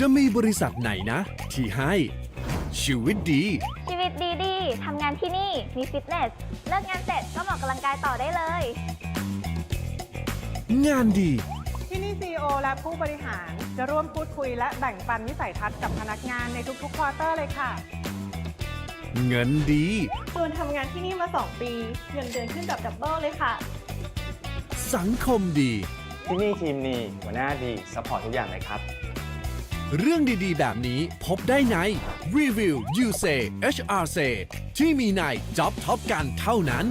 จะมีบริษัทไหนนะ ที่ให้ ชีวิตดี ชีวิตดีๆทำงานที่นี่ มีฟิตเนส เลิกงานเสร็จก็มาออกกำลังกายต่อได้เลย งานดี ที่นี่ CEO และผู้บริหารจะร่วมพูดคุยและแบ่งปันวิสัยทัศน์กับพนักงานในทุกๆควอเตอร์เลยค่ะเงินดี ตูนทำงานที่นี่มา 2 ปีเงินเดือนขึ้นแบบดับเบิลเลยค่ะ สังคมดี ที่นี่ทีมนีหัวหน้าดีซัพพอร์ตทุกอย่างเลยครับ เรื่องดีๆ แบบนี้พบได้ใน Review You Say HR Say ที่มีใน Job Top กันเท่านั้น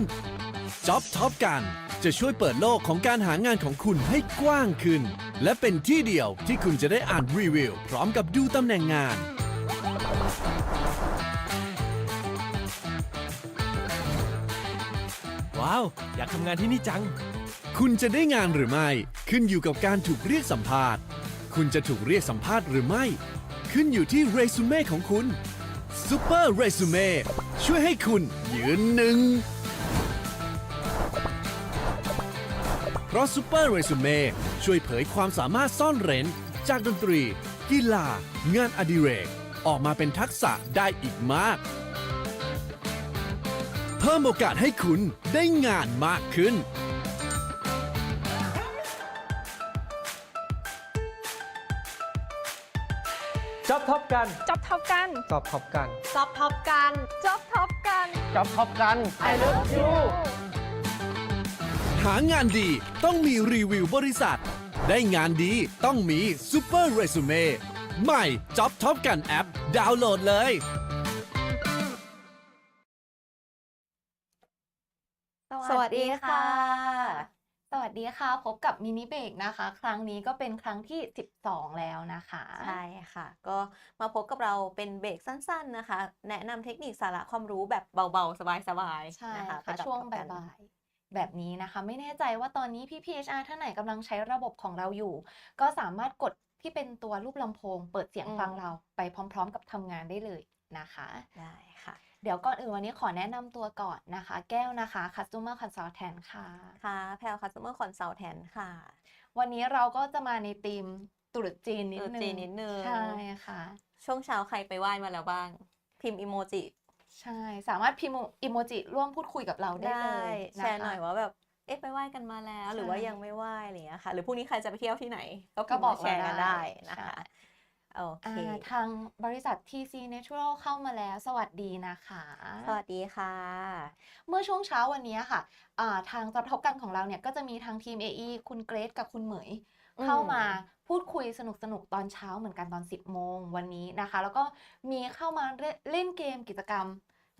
Job Top กันจะช่วยเปิดโลกของการหางานของคุณให้กว้างขึ้น และเป็นที่เดียวที่คุณจะได้อ่านรีวิวพร้อมกับดูตำแหน่งงาน ว้าว อยากทำงานที่นี่จัง คุณจะได้งานหรือไม่ ขึ้นอยู่กับการถูกเรียกสัมภาษณ์ คุณจะถูกเรียกสัมภาษณ์หรือไม่ ขึ้นอยู่ที่เรซูเม่ของคุณ Super Resume ช่วยให้คุณยืนหนึ่ง เพราะ Super Resume ช่วยเผยความสามารถซ่อนเร้น จากดนตรี กีฬา งานอดิเรก ออกมาเป็นทักษะได้อีกมาก เพิ่มโอกาสให้คุณได้งานมากขึ้น จ็อบท็อปกันจ็อบท็อปกันจ็อบท็อปกันจ็อบท็อปกันจ็อบท็อปกันจ็อบท็อปกัน I love you หางานดีต้องมีรีวิวบริษัท ได้งานดีต้องมี Super Resume ใหม่ Job Top กันแอป ดาวน์โหลดเลยสวัสดีค่ะ สวัสดีค่ะ พบกับมินิเบรกนะคะ ครั้งนี้ก็เป็นครั้งที่ 12 แล้วนะคะ ใช่ค่ะ ก็มาพบกับเราเป็นเบรกสั้น ๆนะคะ แนะนำเทคนิคสาระความรู้แบบเบาๆ สบายๆใช่นะคะค่ะไปตัดช่วงต่อกันบ่ายๆแบบนี้นะคะ ไม่แน่ใจว่าตอนนี้พี่ PHR ท่านไหนกำลังใช้ระบบของเราอยู่ ก็สามารถกดที่เป็นตัวรูปลำโพง เปิดเสียงฟังเราไปพร้อม ๆ กับทำงานได้เลยนะคะ ได้ค่ะ เดี๋ยวก่อนอื่นวันนี้ขอแนะนำตัวก่อนนะคะ แก้วนะคะ Customer Consultant ค่ะ ค่ะ แพลว Customer Consultant ค่ะ วันนี้เราก็จะมาในธีมตรุษจีนนิดตรุษนึงจีนนิดนึงใช่ค่ะ ช่วงเช้าใครไปไหว้มาแล้วบ้าง พิมพ์อีโมจิ ใช่ สามารถพิมพ์อีโมจิร่วมพูดคุยกับเราได้เลยะแชร์หน่อยว่าแบบเอ๊ะไปไหว้กันมาแล้ว หรือว่าใช่ยังไม่ไหว้อะไรอย่างเงี้ยค่ะ หรือพรุ่งนี้ใครจะไปเที่ยวที่ไหน ก็ก็พิมพ์บอกมาแชร์กันได้นะใช่คะ โอเคอ่าทางบริษัท TC Natural เข้ามาแล้ว สวัสดีนะคะ สวัสดีค่ะ เมื่อช่วงเช้าวันนี้ค่ะอ่าทางจับทบกันของเราเนี่ยก็จะมีทางทีม AE คุณเกรซกับคุณเหมยอืมเข้ามาพูดคุยสนุกสนุกๆตอนเช้าเหมือนกันตอน 10 โมงวันนี้นะคะ แล้วก็มีเข้ามาเล่นเล่นเกมกิจกรรม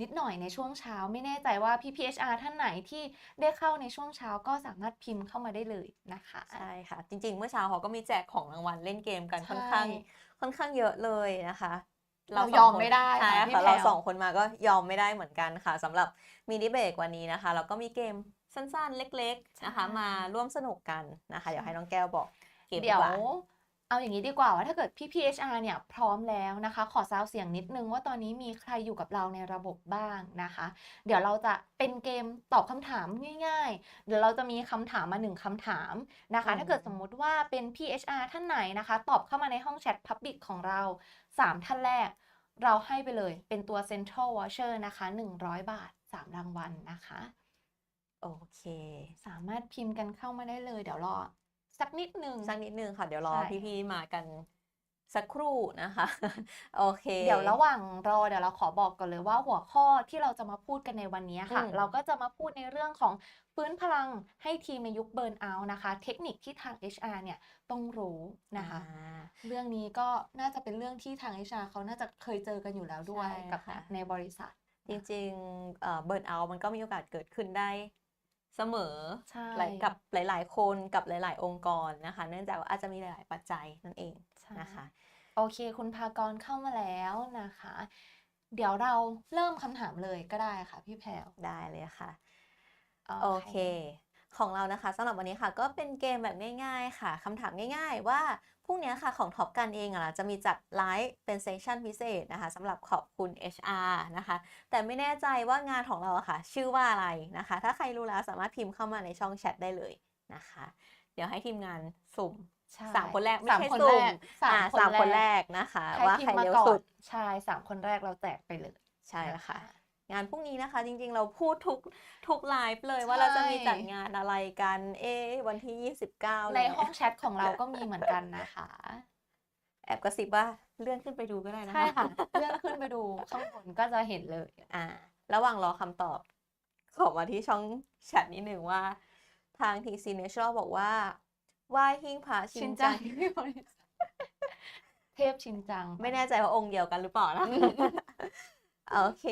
นิดหน่อยในช่วงเช้า ไม่แน่ใจว่าพี่ PHR ท่านไหนที่ได้เข้าในช่วงเช้าก็สามารถพิมพ์เข้ามาได้เลยนะคะ ใช่ค่ะ จริง ๆ เมื่อเช้าเขาก็มีแจกของรางวัลเล่นเกมกันใช่ค่อนข้างค่อนข้างเยอะเลยนะคะ เราสงยอมคนไม่ได้ใช่ค่ะพี่ค่ะแพรวเราสองคนมาก็ยอมไม่ได้เหมือนกันค่ะสำหรับมินิเบรกวันนี้นะคะเราก็มีเกมสั้นๆ เล็ก ๆ นะคะ มาร่วมสนุกกันนะคะ เดี๋ยวให้น้องแก้วบอกเกมดีเดี๋ยวกว่า เอาอย่างนี้ดีกว่าว่าถ้าเกิดพี่ PHR เนี่ยพร้อมแล้วนะคะ ขอซาวเสียงนิดนึงว่าตอนนี้มีใครอยู่กับเราในระบบบ้างนะคะ เดี๋ยวเราจะเป็นเกมตอบคำถามง่าย ๆ เดี๋ยวเราจะมีคำถามมาหนึ่งคำถามนะคะอืมถ้าเกิดสมมุติว่าเป็น PHR ท่านไหนนะคะ ตอบเข้ามาในห้องแชท Public ของเรา 3 ท่านแรก เราให้ไปเลยเป็นตัว Central Voucher นะคะ 100 บาท 3 รางวัลนะคะ โอเค สามารถพิมพ์กันเข้ามาได้เลย เดี๋ยวรอ สักนิดนึงสักนิดนึงค่ะ เดี๋ยวรอใช่พี่ๆมากันสักครู่นะคะ โอเค เดี๋ยวระหว่างรอเดี๋ยวเราขอบอกก่อนเลยว่าหัวข้อที่เราจะมาพูดกันในวันนี้ค่ะอืมเราก็จะมาพูดในเรื่องของฟื้นพลังให้ทีมในยุคเบิร์นเอาท์นะคะ เทคนิคที่ทาง HR เนี่ยต้องรู้นะคะอ่าเรื่องนี้ก็น่าจะเป็นเรื่องที่ทาง HR เขาน่าจะเคยเจอกันอยู่แล้วด้วยใช่กับค่ะในบริษัท จริงๆเบิร์นเอามันก็มีโอกาสเกิดขึ้นได้ เสมอใช่หลายกับหลาย ๆ คนกับหลาย ๆ องค์กรนะคะ เนื่องจากว่าอาจจะมีหลาย ๆ ปัจจัยนั่นเองใช่นะคะ โอเค คุณพากรเข้ามาแล้วนะคะ เดี๋ยวเราเริ่มคำถามเลยก็ได้ค่ะ พี่แพรวได้เลยค่ะ โอเค ของเรานะคะสำหรับวันนี้ค่ะก็เป็นเกมแบบง่ายๆค่ะคำถามง่ายๆ ว่าพรุ่งนี้ค่ะของท็อปกันเองอะล่ะจะมีจัดไลฟ์เป็นเซสชันพิเศษนะคะสำหรับขอบคุณ HR นะคะ แต่ไม่แน่ใจว่างานของเราอะค่ะ ชื่อว่าอะไรนะคะ ถ้าใครรู้แล้วสามารถพิมพ์เข้ามาในช่องแชทได้เลยนะคะ เดี๋ยวให้ทีมงานสุ่มใช่สามคนแรกไม่สามใช่คนสุ่แรมกสามอ่าคนสามคนแรแรกกนะคะใครว่าพิมใครพ์มาเร็วก่อสุนดใช่สามคนแรกเราแจกไปเลยใช่แล้วค่ะน งานพรุ่งนี้นะคะ จริงๆ เราพูดทุกทุกไลฟ์เลยว่าเราจะมีจัดงานอะไรกัน เอะวันที่ 29 ในแล้วห้องแชทของเราก็มีเหมือนกันนะคะ แอบกระซิบว่าเลื่อนขึ้นไปดูก็ได้นะใช่ค่ะเลื่อนขึ้นไปดูข้างบนก็จะเห็นเลยอ่า ระหว่างรอคำตอบขอมาที่ช่องแชทนิดหนึ่งว่า ทาง TC Natural บอกว่าไหว้หิ้งพระชิชินนจัจังงเทพชินจัง ไม่แน่ใจว่าองค์เดียวกันหรือเปล่านะ โอเค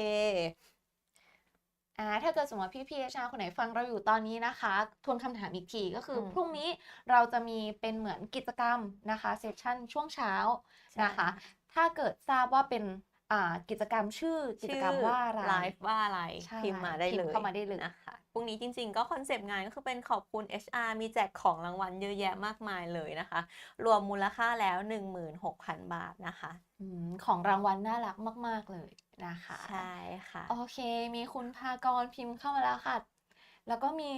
อ่าถ้าเกิดสมมติว่าพี่พีเอชาคนไหนฟังเราอยู่ตอนนี้นะคะ ทวนคำถามอีกทีก็คืออม พรุ่งนี้เราจะมีเป็นเหมือนกิจกรรมนะคะเซสชั่นช่วงเช้านะคะ ถ้าเกิดทราบว่าเป็นอ่ากิจกรรมชื่อกิจกรรมว่าอะไร ไลฟ์ว่าอะไร ใช่พิมพ์มาได้พิมพ์เลยเข้ามาได้เลย นะคะ พรุ่งนี้จริงๆ ก็คอนเซปต์งานก็คือเป็นขอบคุณ HR มีแจกของรางวัลเยอะแยะมากมายเลยนะคะ รวมมูลค่าแล้ว 16,000 บาทนะคะอืมของรางวัลน่ารักมาก ๆ เลยนะคะ ใช่ค่ะ โอเค มีคุณภากรพิมพ์เข้ามาแล้วค่ะ แล้วก็มี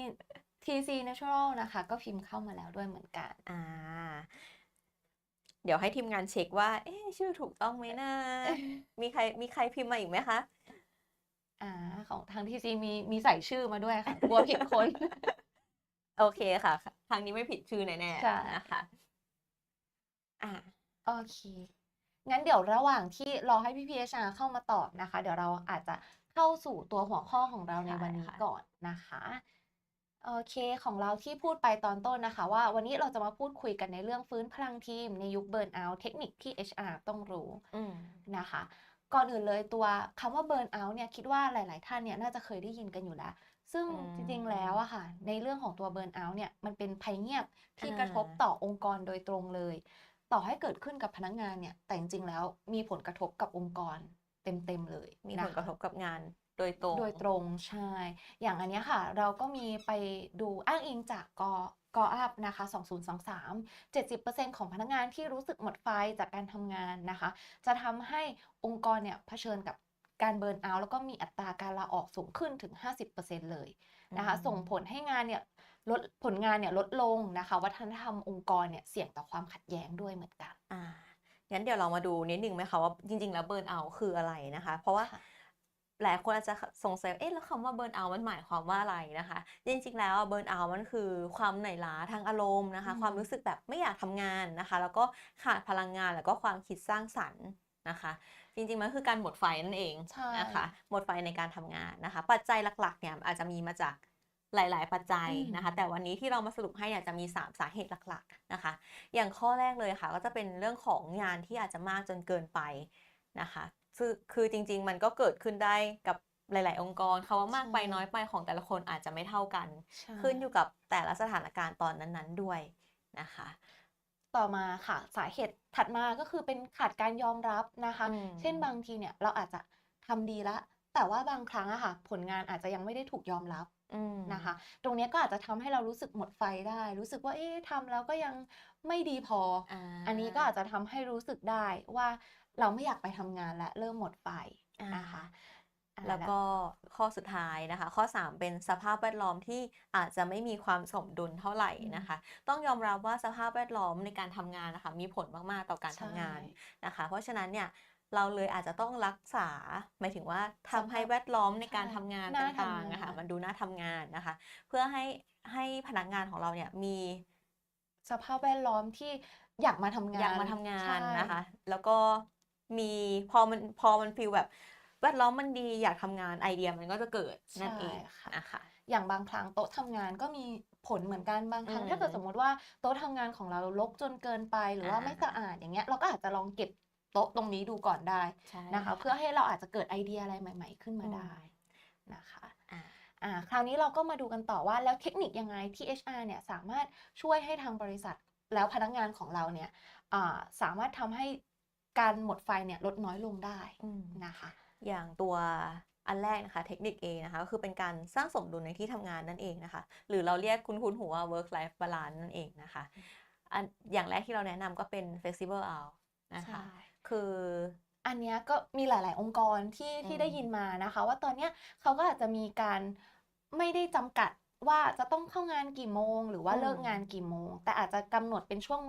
TC Natural นะคะ ก็พิมพ์เข้ามาแล้วด้วยเหมือนกันอ่าเดี๋ยวให้ทีมงานเช็คว่า เอ๊ะชื่อถูกต้องไหมนะ มีใครมีใครพิมพ์มาอีกไหมคะ อ่าของทาง TC มีมีใส่ชื่อมาด้วยค่ะกลัวผิดคน โอเคค่ะ ทางนี้ไม่ผิดชื่อแน่ใช่ๆนะคะอ่าโอเค งั้นเดี๋ยวระหว่างที่รอให้พี่พีเอชาเข้ามาตอบนะคะ เดี๋ยวเราอาจจะเข้าสู่ตัวหัวข้อของเราในใช่วันนี้ค่ะก่อนนะคะโอเคของเราที่พูดไปตอนต้นนะคะ ว่าวันนี้เราจะมาพูดคุยกันในเรื่องฟื้นพลังทีมในยุคเบิร์นเอาท์เทคนิคที่ HR ต้องรู้อืม นะคะ ก่อนอื่นเลยตัวคำว่าเบิร์นเอาท์เนี่ยคิดว่าหลาย ๆ ท่านเนี่ยน่าจะเคยได้ยินกันอยู่แล้ว ซึ่งอืมจริง ๆ แล้วอะค่ะ ในเรื่องของตัวเบิร์นเอาท์เนี่ยมันเป็นภัยเงียบที่อ่ากระทบต่อองค์กรโดยตรงเลย ต่อให้เกิดขึ้นกับพนักงานเนี่ย แต่จริง ๆ แล้วมีผลกระทบกับองค์กรเต็ม ๆ เลยมีนผลกระทบกับงานโดยตรง โดยตรงใช่ อย่างอันเนี้ยค่ะ เราก็มีไปดูอ้างอิงจากก กอัพนะคะ 2023 70%ของพนักงานที่รู้สึกหมดไฟจากการทำงานนะคะ จะทำให้องค์กรเนี่ยเผชิญกับการเบิร์นเอาท์แล้วก็มีอัตราการลาออกสูงขึ้นถึง 50%เลยนะคะอืมส่งผลให้งานเนี่ยลดผลงานเนี่ยลดลงนะคะ วัฒนธรรมองค์กรเนี่ยเสี่ยงต่อความขัดแย้งด้วยเหมือนกันอ่างั้นเดี๋ยวเรามาดูนิดนึงไหมคะว่าจริงๆแล้วเบิร์นเอาคืออะไรนะคะ เพราะว่าค่ะ หลายคนอาจจะสงสัยว่าเอ๊ะแล้วคำว่าเบิร์นเอามันหมายความว่าอะไรนะคะ จริงๆ แล้วเบิร์นเอามันคือความเหนื่อยล้าทางอารมณ์นะคะอืมความรู้สึกแบบไม่อยากทำงานนะคะ แล้วก็ขาดพลังงานแล้วก็ความคิดสร้างสรรค์นะคะ จริงๆ มันคือการหมดไฟนั่นเองใช่นะคะ หมดไฟในการทำงานนะคะ ปัจจัยหลักๆ เนี่ยอาจจะมีมาจากหลาย ๆ ปัจจัยนะคะ แต่วันนี้ที่เรามาสรุปให้เนี่ยจะมี 3 สาเหตุหลัก ๆ นะคะ อย่างข้อแรกเลยค่ะ ก็จะเป็นเรื่องของงานที่อาจจะมากจนเกินไปนะคะ คือคือจริง ๆ มันก็เกิดขึ้นได้กับหลาย ๆ องค์กรคำว่ามากไปใช่น้อยไปของแต่ละคนอาจจะไม่เท่ากันใช่ขึ้นอยู่กับแต่ละสถานการณ์ตอนนั้น ๆ ด้วยนะคะ ต่อมาค่ะสาเหตุถัดมาก็คือเป็นขาดการยอมรับนะคะอืมเช่นบางทีเนี่ยเราอาจจะทำดีละ แต่ว่าบางครั้งอะค่ะ ผลงานอาจจะยังไม่ได้ถูกยอมรับอืมนะคะ ตรงเนี้ยก็อาจจะทำให้เรารู้สึกหมดไฟได้ รู้สึกว่าเอ๊ะทำแล้วก็ยังไม่ดีพอออ่าอันนี้ก็อาจจะทำให้รู้สึกได้ว่า เราไม่อยากไปทำงานและเริ่มหมดไฟนะคะอ่าแล้วก็ข้อสุดท้ายนะคะ ข้อ 3 เป็นสภาพแวดล้อมที่อาจจะไม่มีความสมดุลเท่าไหร่นะคะ ต้องยอมรับว่าสภาพแวดล้อมในการทำงานนะคะ มีผลมาก ๆ ต่อการทำงานใช่นะคะ เพราะฉะนั้นเนี่ยเราเลยอาจจะต้องรักษา หมายถึงว่าทำให้แวดล้อมในการทำงานใช่น่าต่างทำงานๆนะคะมันดูน่าทำงานนะคะ เพื่อให้ให้พนักงานของเราเนี่ยมีสภาพแวดล้อมที่อยากมาทำงานอยากมาทำงานใช่นะคะ แล้วก็ มีพอมันพอมันฟีลแบบแวดล้อมมันดีอยากทำงานไอเดียมันก็จะเกิดนั่นเองใช่ค่ะนะคะอย่างบางครั้งโต๊ะทำงานก็มีผลเหมือนกันบางครั้งอืมถ้าเกิดสมมติว่าโต๊ะทำงานของเรารกจนเกินไปหรือว่าอ่าไม่สะอาดอย่างเงี้ยเราก็อาจจะลองเก็บโต๊ะตรงนี้ดูก่อนได้ใช่นะคะเพื่อให้เราอาจจะเกิดไอเดียอะไรใหม่ ๆ ขึ้นมาอืมได้นะคะอ่าอ่าคราวนี้เราก็มาดูกันต่อว่าแล้วเทคนิคยังไงที่ HR เนี่ยสามารถช่วยให้ทางบริษัทแล้วพนักงานของเราเนี่ยอ่าสามารถทำให้ การหมดไฟเนี่ยลดน้อยลงได้อืมนะคะ อย่างตัวอันแรกนะคะเทคนิค A นะคะก็คือเป็นการสร้างสมดุลในที่ทำงานนั่นเองนะคะ หรือเราเรียกคุณคุณหัว work life balance นั่นเองนะคะอันอย่างแรกที่เราแนะนำก็เป็น flexible hour นะคะใช่คืออันเนี้ยก็มีหลาย ๆ องค์กรที่ที่ได้อืมยินมานะคะ ว่าตอนเนี้ยเขาก็อาจจะมีการไม่ได้จำกัด ว่าจะต้องเข้างานกี่โมง หรือว่าอืมเลิกงานกี่โมง แต่อาจจะกำหนดเป็นช่วง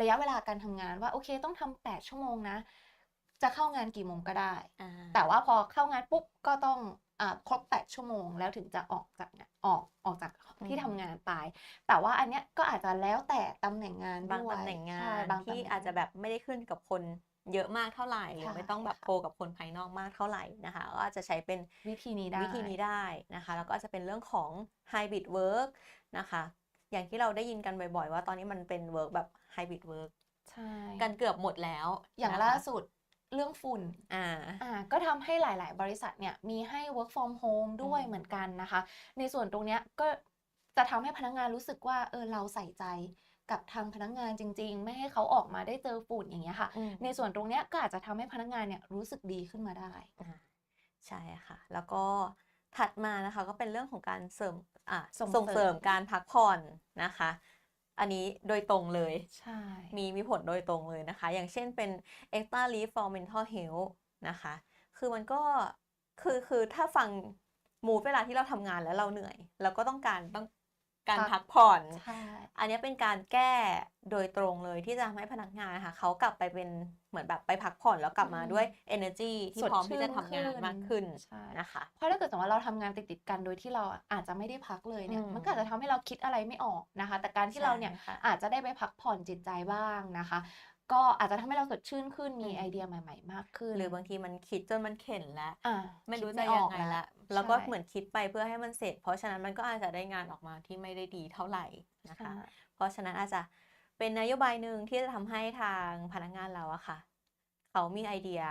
ระยะเวลาการทำงานว่าโอเคต้องทำแปดชั่วโมงนะ จะเข้างานกี่โมงก็ได้อ่าแต่ว่าพอเข้างานปุ๊บก็ต้องอ่าครบแปดชั่วโมง แล้วถึงจะออกจากงานออกออกจากที่อืมทำงานไป แต่ว่าอันเนี้ยก็อาจจะแล้วแต่ตำแหน่งงานบางด้วยตำแหน่งงาใช่นบางตำที่แหน่งอาจจะแบบไม่ได้ขึ้นกับคน เยอะมากเท่าไหร่หรือใช่ไม่ต้องแบบค่ะโคกับคนภายนอกมากเท่าไหร่นะคะก็อาจจะใช้เป็นวิธีนี้ได้วิธีนี้ได้นะคะแล้วก็อาจจะเป็นเรื่องของ hybrid work นะคะ อย่างที่เราได้ยินกันบ่อยๆ ว่าตอนนี้มันเป็น work แบบ hybrid work ใช่กันเกือบหมดแล้ว อย่างนะคะล่าสุดเรื่องฝุ่น อ่า อ่า ก็ทำให้หลาย ๆ บริษัทเนี่ยมีให้ work from home ด้วยอืมเหมือนกันนะคะ ในส่วนตรงเนี้ยก็จะทำให้พนักงานรู้สึกว่าเออเราใส่ใจ กับทางพนักงานจริง ๆ ไม่ให้เขาออกมาได้เจอฝุ่นอย่างเงี้ยค่ะอืมในส่วนตรงเนี้ยก็อาจจะทำให้พนักงานเนี่ยรู้สึกดีขึ้นมาได้อ่าใช่ค่ะ แล้วก็ถัดมานะคะก็เป็นเรื่องของการเสริมอะส่งส่งเสริเสริมมการพักผ่อนนะคะ อันนี้โดยตรงเลยใช่มีมีผลโดยตรงเลยนะคะ อย่างเช่นเป็น extra leave for mental health นะคะ คือมันก็คือคือถ้าฟังมูฟเวลาที่เราทำงานแล้วเราเหนื่อย เราก็ต้องการต้อง การพักผ่อนใช่อันนี้เป็นการแก้โดยตรงเลยที่จะทำให้พนักงานนะคะเขากลับไปเป็นเหมือนแบบไปพักผ่อนแล้วกลับมาอืมด้วย energy ที่สดพร้อมที่จะชื่นทำงานขึ้นมากขึ้นใช่นะคะ เพราะถ้าเกิดสมมติว่าเราทำงานติดๆกันโดยที่เราอาจจะไม่ได้พักเลยเนี่ยอืมมันก็อาจจะทำให้เราคิดอะไรไม่ออกนะคะ แต่การที่เราเนี่ยใช่ค่ะอาจจะได้ไปพักผ่อนจิตใจบ้างนะคะ ก็อาจจะทำให้เราสดชื่นขึ้นมีอืมไอเดียใหม่ ๆ มากขึ้น หรือบางทีมันคิดจนมันเข็นแล้วอะไม่รู้คิดจะอยัองกไงแล้ละวแล้วก็ใช่เหมือนคิดไปเพื่อให้มันเสร็จ เพราะฉะนั้นมันก็อาจจะได้งานออกมาที่ไม่ได้ดีเท่าไหร่นะคะใช่เพราะฉะนั้นอาจจะเป็นนโยบายหนึ่งที่จะทำให้ทางพนักงานเราอะค่ะ เขามีไอเดีย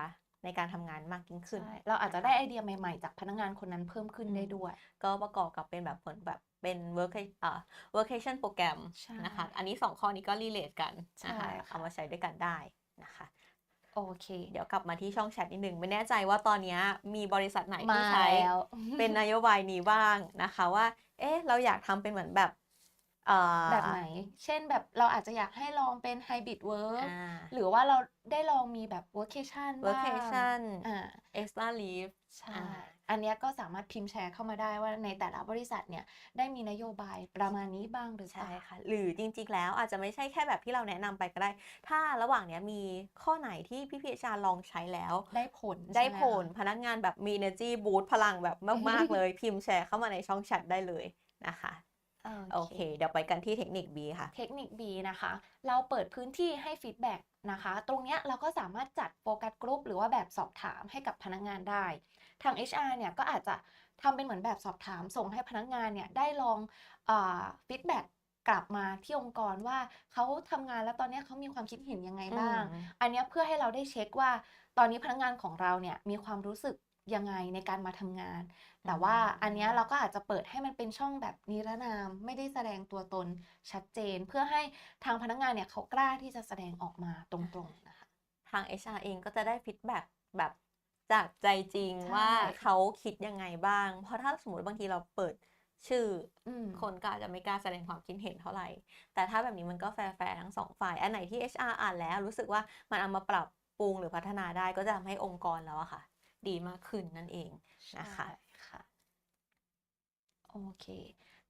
ในการทำงานมากยิ่งขึ้นใช่เราอาจจะได้ไอเดียใหม่ๆ จากพนักงานคนนั้นเพิ่มขึ้นได้ด้วย ก็ประกอบกับเป็นแบบผลแบบ เป็น work อ่า workation โปรแกรมใช่นะคะอันนี้สองข้อนี้ก็รีเลทกันนะคะใช่ค่ะเอามาใช้ด้วยกันได้นะคะโอเค เดี๋ยวกลับมาที่ช่องแชทนิดนึงไม่แน่ใจว่าตอนเนี้ยมีบริษัทไหนมาที่ใช้แล้วเป็นนโยบายนี้บ้างนะคะว่า เอ๊ะเราอยากทำเป็นเหมือนแบบเอ่อ แบบไหน เช่นแบบเราอาจจะอยากให้ลองเป็น hybrid work อ่าหรือว่าเราได้ลองมีแบบ workation บ้าง workation อ่า extra leave ใช่อ่าอันเนี้ยก็สามารถพิมพ์แชร์เข้ามาได้ว่าในแต่ละบริษัทเนี่ยได้มีนโยบายประมาณนี้บ้างหรือเปใช่ล่าค่ะ หรือจริงๆแล้วอาจจะไม่ใช่แค่แบบที่เราแนะนำไปก็ได้ ถ้าระหว่างเนี้ยมีข้อไหนที่พี่พีชาลองใช้แล้ว ได้ผลได้ใช่หมผลคะพนักงานแบบมี energy boost พลังแบบมากๆเลยพิมพ์แชร์เข้ามาในช่องแชทได้เลยนะคะ โอเค เดี๋ยวไปกันที่เทคนิค B ค่ะ เทคนิค B นะคะ เราเปิดพื้นที่ให้ฟีดแบ็กนะคะ ตรงเนี้ยเราก็สามารถจัดโฟกัสกลุ่มหรือว่าแบบสอบถามให้กับพนักงานได้ ทาง HR เนี่ยก็อาจจะทำเป็นเหมือนแบบสอบถาม ส่งให้พนักงานเนี่ยได้ลองฟีดแบ็กกลับมาที่องค์กรว่าเขาทำงานแล้วตอนเนี้ยเขามีความคิดเห็นยังไงบ้างอืมอันเนี้ยเพื่อให้เราได้เช็คว่า ตอนนี้พนักงานของเราเนี่ยมีความรู้สึก ยังไงในการมาทำงาน แต่ว่าอันเนี้ยเราก็อาจจะเปิดให้มันเป็นช่องแบบนิรนามไม่ได้แสดงตัวตนชัดเจน เพื่อให้ทางพนักงานเนี่ยเขากล้าที่จะแสดงออกมาตรงๆนะคะทาง HR เองก็จะได้ฟีดแบ็กแบบจากใจจริงใช่ว่าเขาคิดยังไงบ้าง เพราะถ้าสมมติบางทีเราเปิดชื่อออืมคนก็อาจจะไม่กล้าแสดงความคิดเห็นเท่าไหร่ แต่ถ้าแบบนี้มันก็แฟร์ๆทั้งสองฝ่าย อันไหนที่ HR อ่านแล้วรู้สึกว่ามันเอามาปรับปรุงหรือพัฒนาได้ก็จะทำให้องค์กรแล้วอะค่ะ ดีมากขึ้นนั่นเองนะคะใช่ค่ะโอเค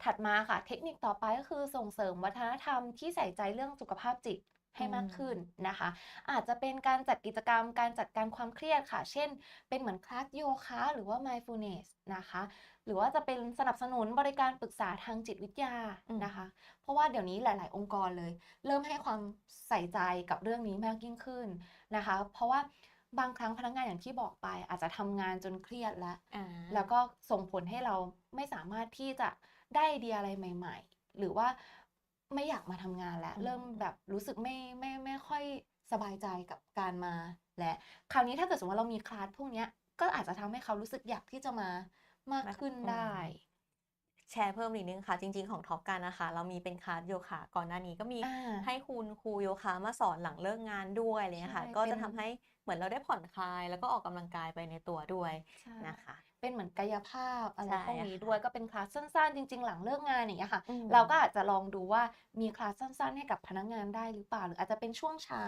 ถัดมาค่ะ เทคนิคต่อไปก็คือส่งเสริมวัฒนธรรมที่ใส่ใจเรื่องสุขภาพจิตให้มากขึ้นนะคะ อาจจะเป็นการจัดกิจกรรมการจัดการความเครียดค่ะ เช่น เป็นเหมือนคลาสโยคะหรือว่า mindfulness นะคะ หรือว่าจะเป็นสนับสนุนบริการปรึกษาทางจิตวิทยาอืมนะคะ เพราะว่าเดี๋ยวนี้หลาย ๆ องค์กรเลย เริ่มให้ความใส่ใจกับเรื่องนี้มากยิ่งขึ้นนะคะ เพราะว่า บางครั้งพนักงานอย่างที่บอกไป อาจจะทำงานจนเครียดแล้วอ่าแล้วก็ส่งผลให้เราไม่สามารถที่จะได้ไอเดียอะไรใหม่ ๆ หรือว่าไม่อยากมาทำงานแล้วอืมเริ่มแบบรู้สึกไม่ไม่ไม่ค่อยสบายใจกับการมา และคราวนี้ถ้าเกิดสมมติว่าเรามีคลาสพวกเนี้ยก็อาจจะทำให้เขารู้สึกอยากที่จะมามากขึ้นได้ แชร์เพิ่มนิดนึงค่ะ จริง ๆ ของท็อปกันนะคะ เรามีเป็นคลาสโยคะก่อนหน้านี้ก็มีอ่าให้คุณครูโยคะมาสอนหลังเลิกงานด้วยอะไรเลยค่ะใช่ก็จะเป็นทำให้เหมือนเราได้ผ่อนคลาย แล้วก็ออกกำลังกายไปในตัวด้วยใช่นะคะ เป็นเหมือนกายภาพอะไรใช่พวกนี้ค่ะด้วยก็เป็นคลาสสั้นๆ จริง ๆ หลังเลิกงานอย่างเงี้ยค่ะอืมเราก็อาจจะลองดูว่ามีคลาสสั้น ๆ ให้กับพนักงานได้หรือเปล่า หรืออาจจะเป็นช่วงเช้า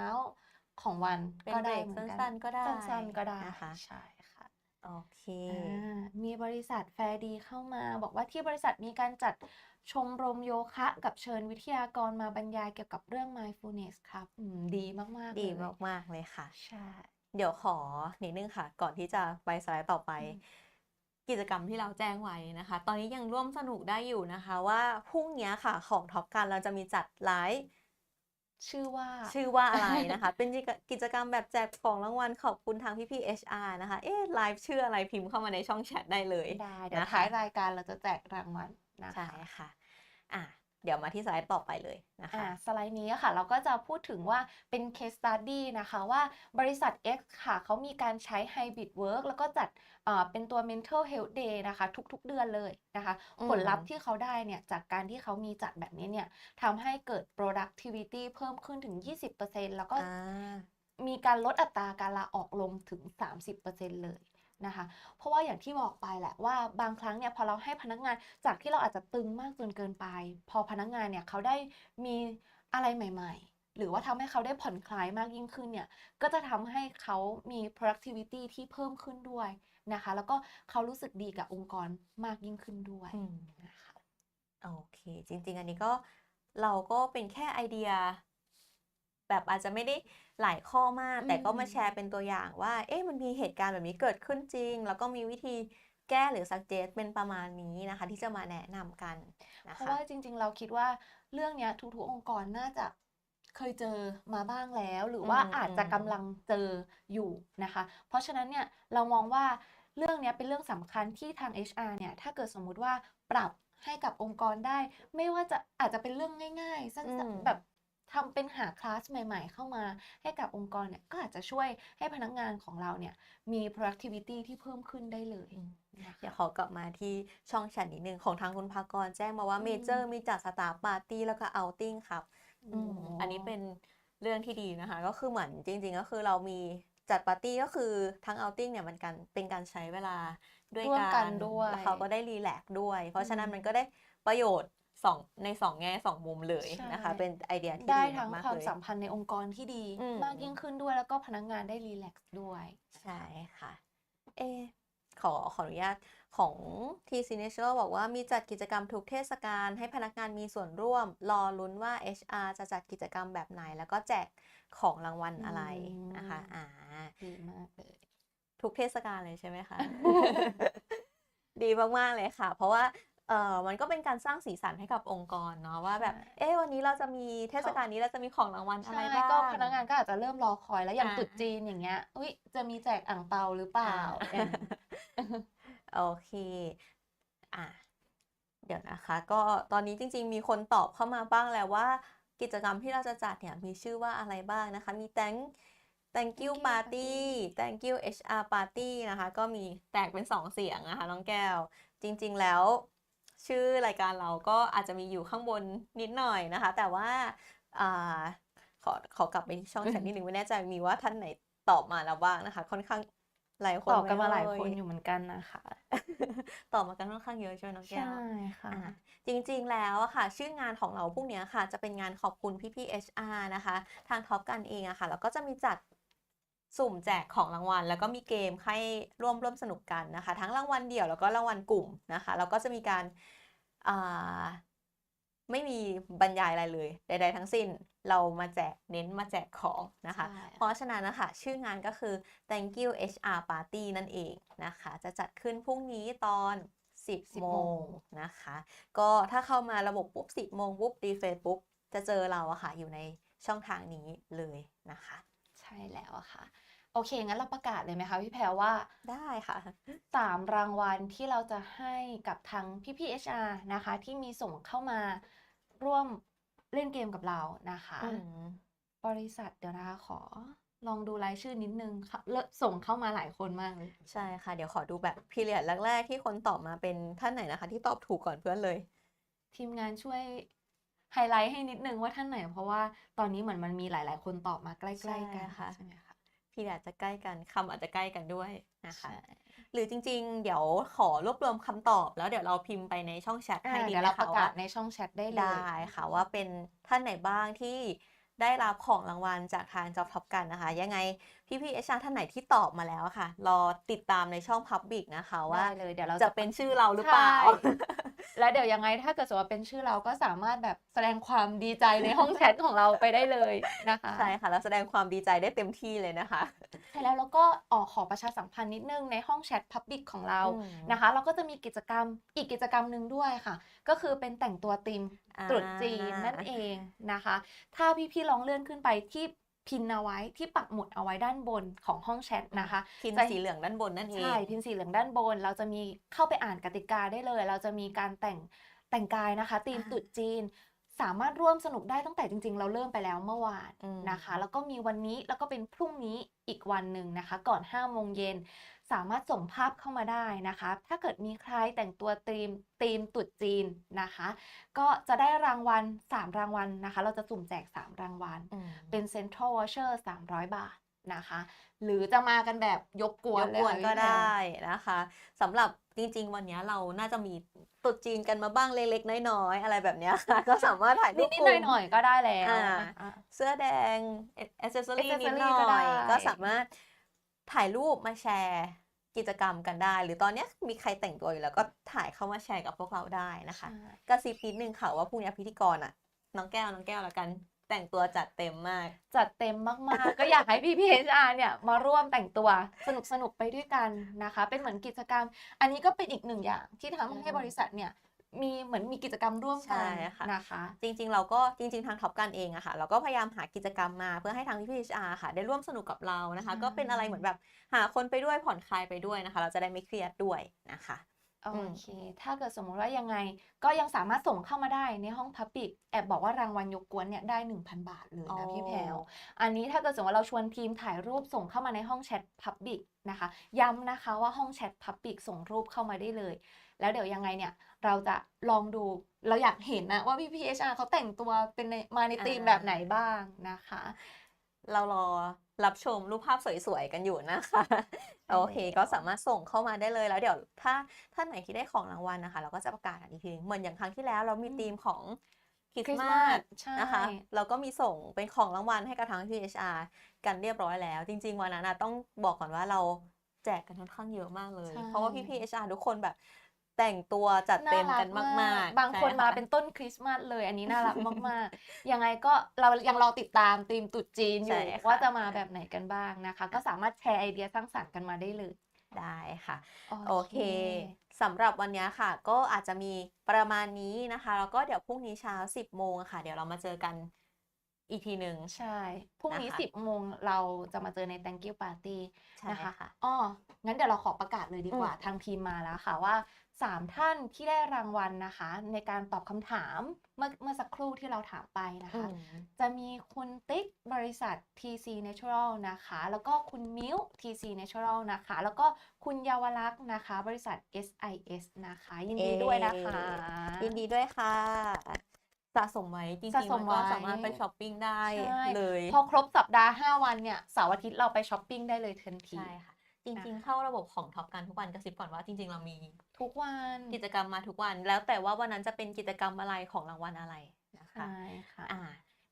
ของวันเป็นก็เบรได้กเหมือนกันสั้นๆก็ได้สั้นๆก็ได้นะคะใช่ค่ะ โอเคอ่ามีบริษัทแฟร์ดีเข้ามา บอกว่าที่บริษัทมีการจัดชมรมโยคะกับเชิญวิทยากรมาบรรยายเกี่ยวกับเรื่อง mindfulness ครับอืมดีมากๆดีเลยมากๆเลยค่ะ ใช่ เดี๋ยวขอนิดนึงค่ะ ก่อนที่จะไปสไลด์ต่อไปอืมกิจกรรมที่เราแจ้งไว้นะคะ ตอนนี้ยังร่วมสนุกได้อยู่นะคะ ว่าพรุ่งนี้ค่ะของท็อปกันเราจะมีจัดไลฟ์ ชื่อว่าชื่อว่าอะไรนะคะ เป็นกิจกรรมแบบแจกของรางวัลขอบคุณทางพี่ๆ HR นะคะ เอ๊ะไลฟ์ชื่ออะไรพิมพ์เข้ามาในช่องแชทได้เลย ได้เดี๋ยวนะคะท้ายรายการเราจะแจกรางวัลนะคะใช่ค่ะ อะ เดี๋ยวมาที่สไลด์ต่อไปเลยนะคะอ่าสไลด์นี้อะค่ะ เราก็จะพูดถึงว่าเป็น case study นะคะว่าบริษัท X ค่ะเขามีการใช้ hybrid work แล้วก็จัดเอ่อเป็นตัว mental health day นะคะ ทุกๆเดือนเลยนะคะอืมผลลัพธ์ที่เขาได้เนี่ย จากการที่เขามีจัดแบบนี้เนี่ยทำให้เกิด productivity เพิ่มขึ้นถึง 20%แล้วก็อ่ามีการลดอัตราการลาออกลงถึง 30%เลย นะคะ เพราะว่าอย่างที่บอกไปแหละว่าบางครั้งเนี่ยพอเราให้พนักงานจากที่เราอาจจะตึงมากจนเกินไป พอพนักงานเนี่ยเขาได้มีอะไรใหม่ ๆ หรือว่าทำให้เขาได้ผ่อนคลายมากยิ่งขึ้นเนี่ยก็จะทำให้เขามี productivity ที่เพิ่มขึ้นด้วยนะคะ แล้วก็เขารู้สึกดีกับองค์กรมากยิ่งขึ้นด้วยอืมนะคะโอเค จริง ๆ อันนี้ก็เราก็เป็นแค่ไอเดีย แบบอาจจะไม่ได้หลายข้อมาก แต่ก็มาอืมแชร์เป็นตัวอย่างว่า เอ๊ะมันมีเหตุการณ์แบบนี้เกิดขึ้นจริง แล้วก็มีวิธีแก้หรือ suggest เป็นประมาณนี้นะคะ ที่จะมาแนะนำกันนะเพราะคะว่าจริง ๆ เราคิดว่าเรื่องเนี้ยทุกๆองค์กรน่าจะเคยเจอมาบ้างแล้ว หรือว่าอืมอาจจะอืมกำลังเจออยู่นะคะ เพราะฉะนั้นเนี่ยเรามองว่าเรื่องเนี้ยเป็นเรื่องสำคัญที่ทาง HR เนี่ยถ้าเกิดสมมุติว่าปรับให้กับองค์กรได้ ไม่ว่าจะอาจจะเป็นเรื่องง่ายๆสั้อืนมๆแบบ ทำเป็นหาคลาสใหม่ ๆ เข้ามาให้กับองค์กรเนี่ยก็อาจจะช่วยให้พนักงานของเราเนี่ยมี productivity ที่เพิ่มขึ้นได้เลยนะคะเดี๋ยวขอกลับมาที่ช่องแชทนิดนึงของทางคุณภากรแจ้งมาว่าอืมเมเจอร์มีจัดสตาฟปาร์ตี้แล้วก็เอาติ้งครับอืมอันนี้เป็นเรื่องที่ดีนะคะ ก็คือเหมือนจริง ๆ ก็คือเรามีจัดปาร์ตี้ก็คือทั้งเอาติ้งเนี่ยมันกันเป็นการใช้เวลาด้วยร่วมกักันนด้วยแล้วเขาก็ได้รีแลกซ์ด้วย เพราะฉะนั้นอืมมันก็ได้ประโยชน์ สองในสองแง่สองมุมเลยนะคะใช่เป็นไอเดียที่ได้ดีทั้งมากควาๆมเลยสัมพันธ์ในองค์กรที่ดีอืมมากยิ่งขึ้นด้วยแล้วก็พนักงานได้รีแลกซ์ด้วย ใช่ค่ะ เอะขอขออนุญาตของ T Signature บอกว่ามีจัดกิจกรรมทุกเทศกาลให้พนักงานมีส่วนร่วม รอลุ้นว่า HR จะจัดกิจกรรมแบบไหน แล้วก็แจกของรางวัลอะไรนะคะอืมอ่าดีมากเลยทุกเทศกาลเลยใช่ไหมคะ ดีมาก ๆ เลยค่ะ เพราะว่า เออมันก็เป็นการสร้างสีสันให้กับองค์กรเนาะว่าแบบใช่เอ๊ะวันนี้เราจะมีเทศกาลนี้เราจะมีของรางวัลอะไรใช่บ้างก็พนักงานก็อาจจะเริ่มรอคอยแล้วอย่างอ่าตรุษจีนอย่างเงี้ยอุ้ยจะมีแจกอ่างเปาหรือเปล่าอ่าโอเคอะเดี๋ยวนะคะ ก็ตอนนี้จริง ๆ มีคนตอบเข้ามาบ้างแล้วว่า กิจกรรมที่เราจะจัดเนี่ยมีชื่อว่าอะไรบ้างนะคะ มี thank thank you you party party thank you HR party นะคะ ก็มีแตกเป็นสองเสียงนะคะ น้องแก้ว จริง ๆ แล้ว ชื่อรายการเราก็อาจจะมีอยู่ข้างบนนิดหน่อยนะคะ แต่ว่าอ่าขอขอกลับไปที่ช่องแชทนิดนึงไม่แน่ใจมีว่าท่านไหนตอบมาแล้วบ้างนะคะ ค่อนข้างหลายคนตอบกันมาหลายเคนอยู่เหมือนกันนะคะ ตอบมากันค่อนข้างเยอะใช่ไหมน้องแก้ใช่วค่ะอะ จริงๆแล้วอะค่ะ ชื่องานของเราพรุ่งนี้ค่ะ จะเป็นงานขอบคุณพี่ๆ HR นะคะ ทางท็อปกันเองอะค่ะแล้วก็จะมีจัด สุ่มแจกของรางวัล แล้วก็มีเกมให้ร่วมร่วมสนุกกันนะคะ ทั้งรางวัลเดี่ยวแล้วก็รางวัลกลุ่มนะคะแล้วก็จะมีการอ่าไม่มีบรรยายอะไรเลย ใด ๆ ทั้งสิ้นเรามาแจกเน้นมาแจกของนะคะใช่เพราะฉะนั้นนะคะชื่องานก็คือ thank you HR party นั่นเองนะคะ จะจัดขึ้นพรุ่งนี้ตอน 10 10โมโมงงนะคะ ก็ถ้าเข้ามาระบบปุ๊บ 10 โมงปุ๊บรีเฟรชปุ๊บ จะเจอเราอะค่ะอยู่ในช่องทางนี้เลยนะคะ ใช่แล้วอะค่ะ โอเค งั้นเราประกาศเลยไหมคะพี่แพรว่าได้ค่ะ สามรางวัลที่เราจะให้กับทางพี่ๆ HR นะคะ ที่มีส่งเข้ามาร่วมเล่นเกมกับเรานะคะ อืมบริษัทเดี๋ยวนะคะขอลองดูรายชื่อนิดนึงค่ะเลอะส่งเข้ามาหลายคนมากเลย ใช่ค่ะ เดี๋ยวขอดูแบบพีเรียดแรกๆที่คนตอบมาเป็นท่านไหนนะคะ ที่ตอบถูกก่อนเพื่อนเลย ทีมงานช่วย ไฮไลท์ให้นิดนึงว่าท่านไหน เพราะว่าตอนนี้เหมือนมันมีหลาย ๆ คนตอบมาใกล้ใช่ๆกันค่ะใช่ไหมคะพีเรียดจะใกล้กันคำอาจจะใกล้กันด้วยนะคะใช่หรือจริง ๆ เดี๋ยวขอรวบรวมคำตอบแล้วเดี๋ยวเราพิมพ์ไปในช่องแชทอ่าให้ดีเดี๋ยวไหมเราปคะระกาว่าศในช่องแชทได้เลยได้ค่ะว่าเป็นท่านไหนบ้างที่ได้รับของรางวัลจากทาง Job Top กันนะคะ ยังไงพี่พี่เอชท่านไหนที่ตอบมาแล้วอะค่ะ รอติดตามในช่อง Public นะคะว่าได้เลยเดี๋ยวเราจะเป็นชื่อเราหรือเปล่าใช่ แล้วเดี๋ยวยังไงถ้าเกิดสมมติว่าเป็นชื่อเราก็สามารถแบบแสดงความดีใจในห้องแชทของเราไปได้เลยนะคะใช่ค่ะแล้วแสดงความดีใจได้เต็มที่เลยนะคะใช่แล้วแล้วก็ออกขอประชาสัมพันธ์นิดนึงในห้องแชทพับบิกของเราอืมนะคะ เราก็จะมีกิจกรรมอีกกิจกรรมหนึ่งด้วยค่ะ ก็คือเป็นแต่งตัวธีมอ่าตรุษจีนนั่นเองนะคะ ถ้าพี่ๆลองเลื่อนขึ้นไปที่ พินเอาไว้ที่ปักหมุดเอาไว้ด้านบนของห้องแชทนะคะพินจะสีเหลืองด้านบนนั่นเองใช่พินสีเหลืองด้านบน เราจะมีเข้าไปอ่านกติกาได้เลย เราจะมีการแต่งแต่งกายนะคะธีมอ่าตรุษจีนสามารถร่วมสนุกได้ตั้งแต่จริง ๆ เราเริ่มไปแล้วเมื่อวานอืมนะคะ แล้วก็มีวันนี้แล้วก็เป็นพรุ่งนี้อีกวันหนึ่งนะคะ ก่อน5โมงเย็น สามารถส่งภาพเข้ามาได้นะคะ ถ้าเกิดมีใครแต่งตัวธีมธีมตรุษจีนนะคะ ก็จะได้รางวัล 3 รางวัลนะคะ เราจะสุ่มแจก 3 รางวัลอืมเป็น Central Voucher 300 บาทนะคะ หรือจะมากันแบบยกกวนยกเลยกวนค่ะก็พี่แพรได้นะคะสำหรับจริง ๆ วันนี้เราน่าจะมีตรุษจีนกันมาบ้างเล็กๆน้อยๆอะไรแบบเนี้ยค่ะก็สามารถถ่ายรูปนิดกลุ่มๆหน่อยๆก็ได้แล้วอ่านะคะเสื้อแดงอ c เซสซอรี่นิด accessory หน่ก็ได้อยก็สามารถถ่ายรูปมาแชร์ กิจกรรมกันได้ หรือตอนเนี้ยมีใครแต่งตัวอยู่แล้วก็ถ่ายเข้ามาแชร์กับพวกเราได้นะคะใช่กระซิบนิดนึงค่ะว่าพรุ่งนี้พิธีกรอะน้องแก้วน้องแก้วละกันแต่งตัวจัดเต็มมาก จัดเต็มมากๆ ก็อยากให้พี่พีเอชอาร์เนี่ยมาร่วมแต่งตัวสนุกสนุกๆไปด้วยกันนะคะ เป็นเหมือนกิจกรรม อันนี้ก็เป็นอีกหนึ่งอย่างที่ทำให้บริษัทเนี่ย มีเหมือนมีกิจกรรมร่วมกันใช่ค่ะนะคะ จริงๆ เราก็จริง ๆ ทางท็อปกันเองอะค่ะเราก็พยายามหากิจกรรมมาเพื่อให้ทางพี่พีอาร์ค่ะ ได้ร่วมสนุกกับเรานะคะใช่ก็เป็นอะไรเหมือนแบบหาคนไปด้วยผ่อนคลายไปด้วยนะคะ เราจะได้ไม่เครียดด้วยนะคะ โอเค ถ้าเกิดสมมุติว่ายังไง ก็ยังสามารถส่งเข้ามาได้ในห้องพับปิกแอบบอกว่ารางวัลยกกวนเนี่ยได้ 1,000 บาทเลยอ๋นะอพี่แพรวอันนี้ถ้าเกิดสมมติว่าเราชวนทีมถ่ายรูปส่งเข้ามาในห้องแชทพับปิกนะคะ ย้ำนะคะว่าห้องแชทพับปิกส่งรูปเข้ามาได้เลย แล้วเดี๋ยวยังไงเนี่ยเราจะลองดูเราอยากเห็นนะว่าพี่พีเอชอาร์เขาแต่งตัวเป็นในมาในธีมแบบไหนบ้างนะคะ เรารอ รับชมรูปภาพสวยๆกันอยู่นะคะโอเค ก็สามารถส่งเข้ามาได้เลยแล้วเดี๋ยวถ้าท่านไหนที่ได้ของรางวัลนะคะ เราก็จะประกาศกันอีกทีเหมือนอย่างครั้งที่แล้วเรามีอืมธีมของคริสต์มา Christmas สใช่นะคะเราก็มีส่งเป็นของรางวัลให้กับทาง PHR กันเรียบร้อยแล้ว จริง ๆ วันนั้นนะต้องบอกก่อนว่าเราแจกกันค่อนข้างเยอะมากเลยใช่เพราะว่าพี่ PHR ทุกคนแบบ แต่งตัวจัดเต็มกันมากๆบางคนใช่มาค่ะเป็นต้นคริสต์มาสเลย อันนี้น่ารักมากๆ ยังไงก็เรายังรอติดตามธีมตรุษจีนอยู่ใช่ค่ะว่าจะมาแบบไหนกันบ้างนะคะ ก็สามารถแชร์ไอเดียสร้างสรรค์กันมาได้เลยได้ค่ะ โอเคสำหรับวันนี้ค่ะ ก็อาจจะมีประมาณนี้นะคะ แล้วก็เดี๋ยวพรุ่งนี้เช้า 10 โมงอะค่ะ เดี๋ยวเรามาเจอกัน อีกทีหนึ่งใช่ พรุ่งนี้นะคะ10โมงเราจะมาเจอใน thank you party ใช่นะคะค่ะ อ๋องั้นเดี๋ยวเราขอประกาศเลยดีกว่า อืม ทางทีมมาแล้วค่ะว่า 3 ท่านที่ได้รางวัลนะคะ ในการตอบคำถามเมื่อเมื่อสักครู่ที่เราถามไปนะคะอืมจะมีคุณติ๊กบริษัท TC Natural นะคะ แล้วก็คุณมิ้ว TC Natural นะคะ แล้วก็คุณเยาวลักษณ์นะคะ บริษัท SIS นะคะ ยินดีด้วยนะคะยินดีด้วยค่ะ สะสมไว้จริงสะๆสมัมนไว้ก็สามารถไปช้อปปิ้งได้ใช่เลย พอครบสัปดาห์ 5 วันเนี่ยเสาร์อาทิตย์เราไปช้อปปิ้งได้เลยทันที ใช่ค่ะ จริง ๆ เข้าระบบของท็อปกันทุกวันกระซิบก่อนว่าจริง ๆ เรามีทุกวันกิจกรรมมาทุกวัน แล้วแต่ว่าวันนั้นจะเป็นกิจกรรมอะไรของรางวัลอะไรนะคะ ใช่ค่ะ อ่า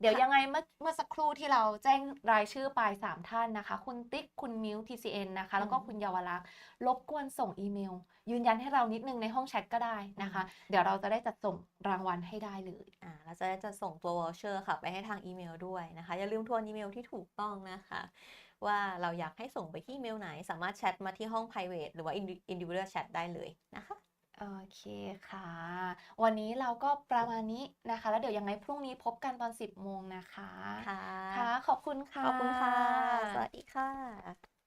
เดี๋ยวยังไงเมื่อเมื่อสักครู่ที่เราแจ้งรายชื่อไปสามท่านนะคะ คุณติ๊กคุณมิว TCN นะคะ แล้วก็อืมคุณเยาวลักษณ์รบกวนส่งอีเมล ยืนยันให้เรานิดนึงในห้องแชทก็ได้นะคะ เดี๋ยวเราจะได้จัดส่งรางวัลให้ได้เลยอ่าเราจะได้จะส่งตัว voucher ค่ะ ไปให้ทางอีเมลด้วยนะคะ อย่าลืมทวนอีเมลที่ถูกต้องนะคะ ว่าเราอยากให้ส่งไปที่อีเมลไหน สามารถแชทมาที่ห้อง private หรือว่า indi- individual chat ได้เลยนะคะ โอเคค่ะ วันนี้เราก็ประมาณนี้นะคะ แล้วเดี๋ยวยังไงพรุ่งนี้พบกันตอน 10 โมงนะคะ ค่ะ ค่ะ ขอบคุณค่ะ ขอบคุณค่ะ สวัสดีค่ะ